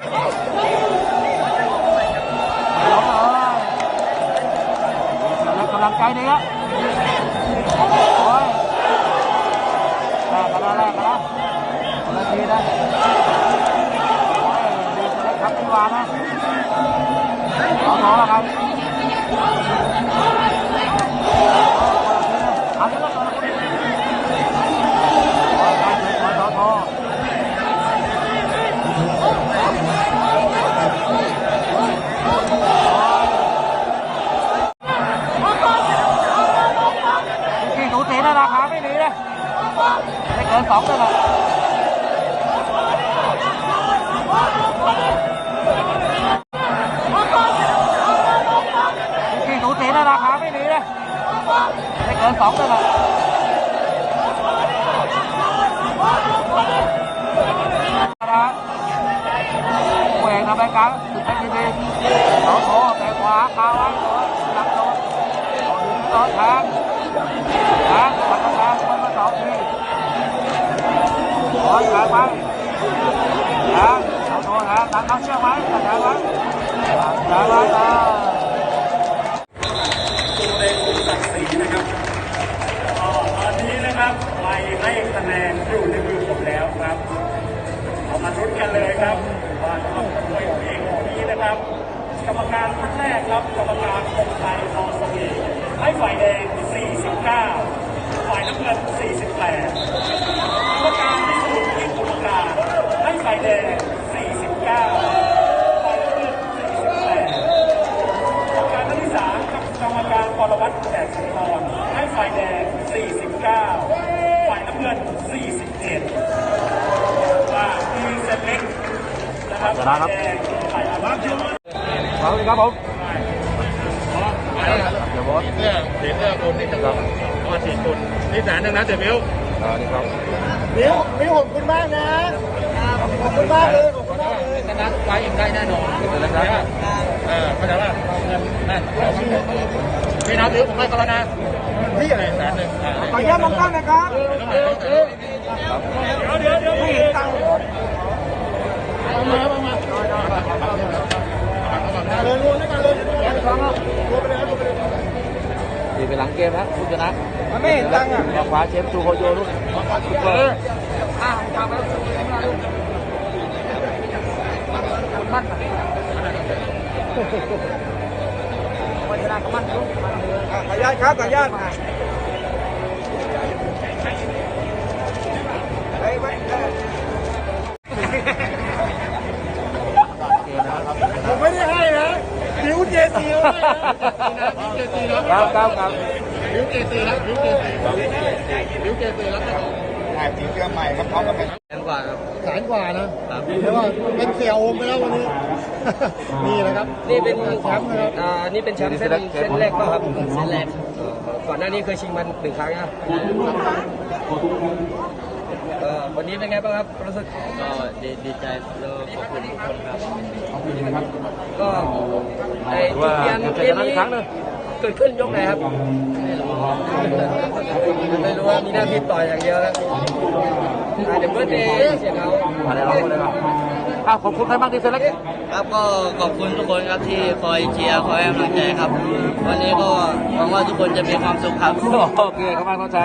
ล้มเลยแล้วกำลังใจดีครับโอ้ยแรกกันแไม่เกินสองเลยนะกี่หนูตีนะร อ้ยแรงไปทางเอาโถทางทางเขาเชื่อไหมต่แรงไว้แรงไว้นะตัวในคุณศักดิ์ศรีนะครับตอนนี้นะครับใบให้คะแนนอยู่ในมือผมแล้วครับเอามาลุ้นกันเลยครับว่าจะต้องมวยเอกของนี้นะครับกรรมการท่านแรกครับกรรมการคงไทยทองสวีให้ฝ่ายแดง49ฝ่ายน้ำเงิน48 41ว่าทีเซตเล็กนะครับชนะครับขอบคุณครับผมเดี๋ยวบอสเสื้องเสื้อคนนี่จะครับก็สี่คนนี่แสนรนึงนะเสียมิวอ่านี่ครับมิวมิวขอบคุณมากนะขอบคุณมากเลยขอบคุณมากเลยชนะไว้เองได้แน่นอนเข้าใจป่ะเข้าใจป่ะนั่น นพี่น้องถือผมให้เขาแล้วนะพี่อะไรแสนหนึ่งขออนุญาตมองกล้องนะครับเดี๋ยวเดี๋ยวเดี๋ยวไม่เห็นตังค์เอามาเอามาเลยรวมด้วยกันเลยรวมรวมไปเลยรวมไปเลยดีไปหลังเกมนะคุณชนะมันไม่เห็นตังค์อะมาคว้าเชฟซูโคโยลูกเอออ้าวทำแล้วมัน มันชนะกับมันลูกมันเลยขออนุญาตครับขออนุญาตไปไปผมไม่ได้ให้นะมิวเจซีให้นะเจตีแล้วครับครับครับมิวเจตีแล้วมิวเจตีมิวเจตีแล้วถ่ายสีเสื้อใหม่ครับพร้อมกับเป็นแสนกว่าครับแสนกว่านะเดี๋ยวว่าเป็นเสี่ยโอมไปแล้ววันนี้ นี่แหละครับนี่เป็นแชมป์นะครับอ่านี่เป็นแชมป์เส้นเส้นแรกก็ครับเส้นแรกก่อนหน้านี้เคยชิงมันหนึ่งครั้งนะครับเอ่อวันนี้เป็นไงบ้างครับรู้สึกก็ดีดีใจแล้วขอบคุณทุกคนครับก็ไอ้ว่าจุดเปลี่ยนจะเกชมนะอีนี้กครั้งหนึ่งเกิดขึ้นยกไหนครับไม่รู้ว่ามีหน้าที่ต่อยอย่างเดียวแล้วอ่าเดี๋ยวเบิร์ดเดย์เสียงเขาอะไรเราเลยครับอ้าวขอบคุณใครบ้างที่เซเล็กครับก็ขอบคุณทุกคนครับที่คอยเชียร์คอยให้กำลังใจครับ วันนี้ก็หวังว่าทุกคนจะมีความสุขครับโอเคขอบคุณเข้าใจ